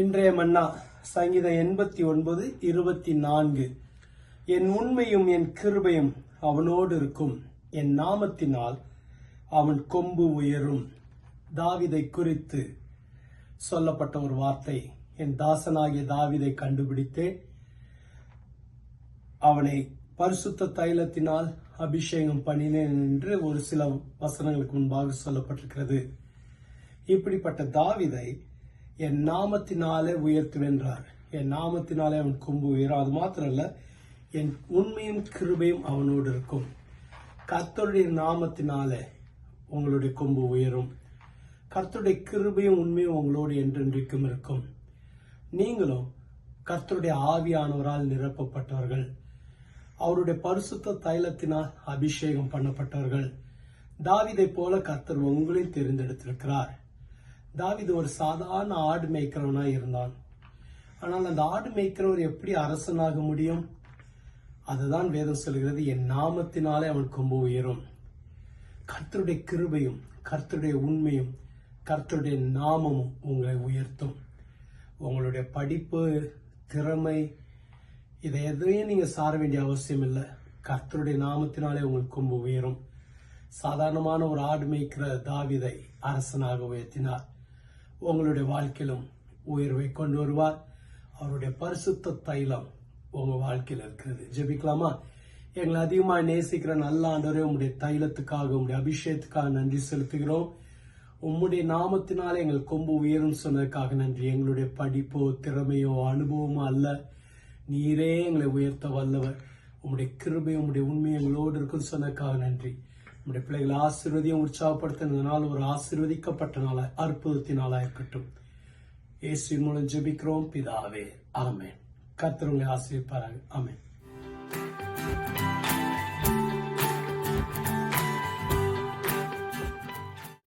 இன்றைய மன்னா சங்கீதம் எண்பத்தி ஒன்பது இருபத்தி நான்கு. என் உண்மையும் என் கிருபையும் அவனோடு இருக்கும். என் நாமத்தினால் அவன் கொம்பு உயரும். தாவிதை குறித்து சொல்லப்பட்ட ஒரு வார்த்தை. என் தாசனாகிய தாவிதை கண்டுபிடித்தேன். அவனை பரிசுத்த தைலத்தினால் அபிஷேகம் பண்ணினேன் என்று ஒரு சில வசனங்களுக்கு முன்பாக சொல்லப்பட்டிருக்கிறது. இப்படிப்பட்ட தாவிதை என் நாமத்தினாலே உயர்த்துவென்றார் என் நாமத்தினாலே அவன் கொம்பு உயரும். அது மாத்திரம் அல்ல என் உண்மையும் கிருபையும் அவனோடு இருக்கும். கர்த்தருடைய நாமத்தினாலே உங்களுடைய கொம்பு உயரும். கர்த்தருடைய கிருபையும் உண்மையும் உங்களோடு என்றென்றைக்கும் இருக்கும். நீங்களும் கர்த்தருடைய ஆவியானவரால் நிரப்பப்பட்டவர்கள். அவருடைய பரிசுத்த தைலத்தினால் அபிஷேகம் பண்ணப்பட்டவர்கள். தாவிதை போல கர்த்தர் உங்களையும் தெரிந்தெடுத்திருக்கிறார். தாவிது ஒரு சாதாரண ஆடு மேய்க்கிறவனா இருந்தான். ஆனால் அந்த ஆடு மேய்க்கிறவர் எப்படி அரசனாக முடியும்? அதுதான் வேதம் சொல்கிறது என் நாமத்தினாலே அவன் கொம்பு உயரும். கர்த்தருடைய கிருபையும் கர்த்தருடைய உண்மையும் கர்த்தருடைய நாமமும் உங்களை உயர்த்தும். உங்களுடைய படிப்பு திறமை இதை எதையும் நீங்கள் சார வேண்டிய அவசியம் இல்லை. கர்த்தருடைய நாமத்தினாலே உங்களுக்கு கொம்பு உயரும். சாதாரணமான ஒரு ஆடு மேய்க்கிற தாவிதை அரசனாக உயர்த்தினார். உங்களுடைய வாழ்க்கையிலும் உயர்வை கொண்டு வருவார். அவருடைய பரிசுத்த தைலம் உங்க வாழ்க்கையில் இருக்கிறது. ஜெபிக்கலாமா? எங்களை அதிகமாக நேசிக்கிற நல்ல ஆண்டவரே உங்களுடைய தைலத்துக்காக உங்களுடைய அபிஷேகத்துக்காக நன்றி செலுத்துகிறோம். உம்முடைய நாமத்தினால எங்கள் கொம்பு உயரும் சொன்னதுக்காக நன்றி. எங்களுடைய படிப்போ திறமையோ அனுபவமோ அல்ல. நீரே எங்களை உயர்த்த வல்லவர். உம்முடைய கிருபை உம்முடைய உண்மை எங்களோடு இருக்குன்னு சொன்னதுக்காக நன்றி. நம்முடைய பிள்ளைகளை ஆசீர்வதியும் உற்சாகப்படுத்தின நாள் ஒரு ஆசீர்வதிக்கப்பட்ட நாளா அற்புதத்தின் நாளா இருக்கட்டும் இயேசுவின் மூலம் ஜெபிக்கிறோம். பிதாவே ஆமென். கர்த்தர் உங்களை ஆசீர்வதிப்பாராக